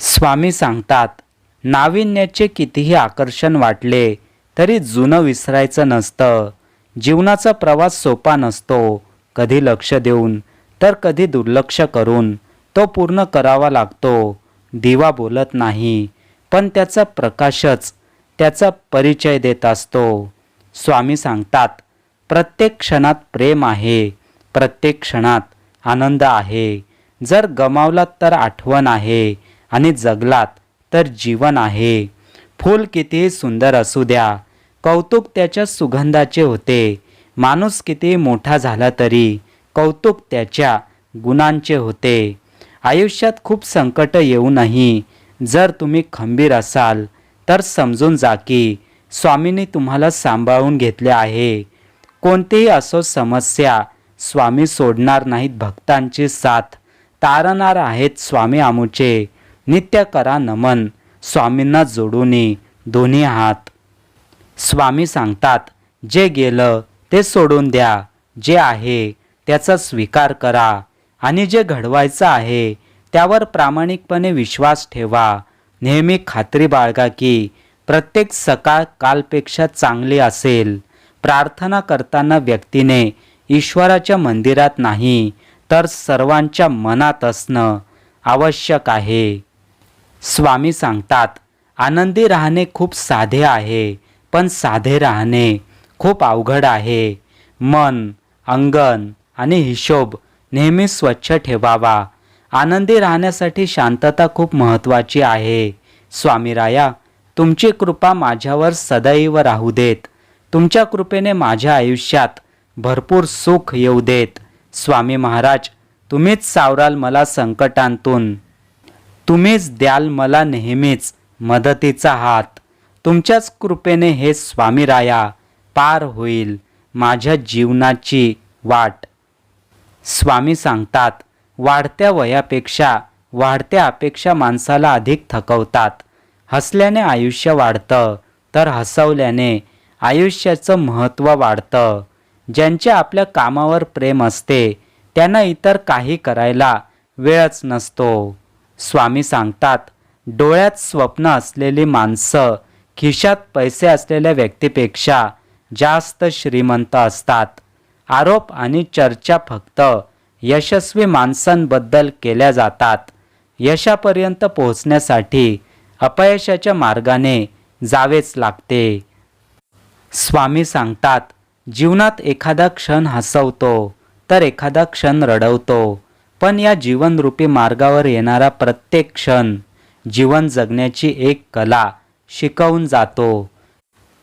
स्वामी सांगतात नाविन्याचे कितीही आकर्षण वाटले तरी जुनं विसरायचं नसतं. जीवनाचा प्रवास सोपा नसतो. कधी लक्ष देऊन तर कधी दुर्लक्ष करून तो पूर्ण करावा लागतो. दिवा बोलत नाही पण त्याचा प्रकाशच त्याचा परिचय देत असतो. स्वामी सांगतात प्रत्येक क्षणात प्रेम आहे प्रत्येक क्षणात आनंद आहे. जर गमावलात तर आठवण आहे आणि जगलात तर जीवन आहे. फूल कितीही सुंदर असू द्या. कौतुक त्याच्या सुगंधाचे होते. माणूस कितीही मोठा झाला तरी कौतुक त्याच्या गुणांचे होते. आयुष्यात खूप संकट येऊनही जर तुम्ही खंबीर असाल तर समजून जा की स्वामींनी तुम्हाला सांभाळून घेतले आहे. कोणतीही असो समस्या स्वामी सोडणार नाहीत भक्तांची साथ. तारणार आहेत स्वामी आमुचे. नित्य करा नमन स्वामींना जोडूनी दोन्ही हात. स्वामी सांगतात जे गेलं ते सोडून द्या जे आहे त्याचा स्वीकार करा आणि जे घडवायचं आहे त्यावर प्रामाणिकपणे विश्वास ठेवा. नेहमी खात्री बाळगा की प्रत्येक सकाळ कालपेक्षा चांगली असेल. प्रार्थना करताना व्यक्तीने ईश्वराच्या मंदिरात नाही तर सर्वांच्या मनात असणं आवश्यक आहे. स्वामी सांगतात आनंदी राहणे खूप साधे आहे पण साधे राहणे खूप अवघड आहे. मन अंगण आणि हिशोब नेहमी स्वच्छ ठेवावा. आनंदी राहण्यासाठी शांतता खूप महत्त्वाची आहे. स्वामीराया तुमची कृपा माझ्यावर सदैव राहू देत. तुमच्या कृपेने माझ्या आयुष्यात भरपूर सुख येऊ देत. स्वामी महाराज तुम्हीच सावराल मला संकटांतून. तुम्हीच द्याल मला नेहमीच मदतीचा हात. तुमच्याच कृपेने हे स्वामीराया पार होईल माझ्या जीवनाची वाट. स्वामी सांगतात वाढत्या वयापेक्षा वाढत्या अपेक्षा माणसाला अधिक थकवतात. हसल्याने आयुष्य वाढतं तर हसवल्याने आयुष्याचं महत्त्व वाढतं. ज्यांच्या आपल्या कामावर प्रेम असते त्यांना इतर काही करायला वेळच नसतो. स्वामी सांगतात डोळ्यात स्वप्न असलेली माणसं खिशात पैसे असलेल्या व्यक्तीपेक्षा जास्त श्रीमंत असतात. आरोप आणि चर्चा फक्त यशस्वी माणसांबद्दल केल्या जातात. यशापर्यंत पोहोचण्यासाठी अपयशाच्या मार्गाने जावेच लागते. स्वामी सांगतात जीवनात एखादा क्षण हसवतो तर एखादा क्षण रडवतो. पण या जीवनरूपी मार्गावर येणारा प्रत्येक क्षण जीवन जगण्याची एक कला शिकवून जातो.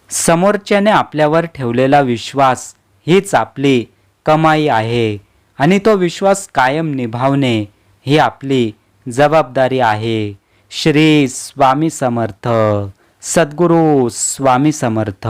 समोरच्याने आपल्यावर ठेवलेला विश्वास हीच आपली कमाई आहे आणि तो विश्वास कायम निभावणे ही आपली जबाबदारी आहे. श्री स्वामी समर्थ. सद्गुरू स्वामी समर्थ.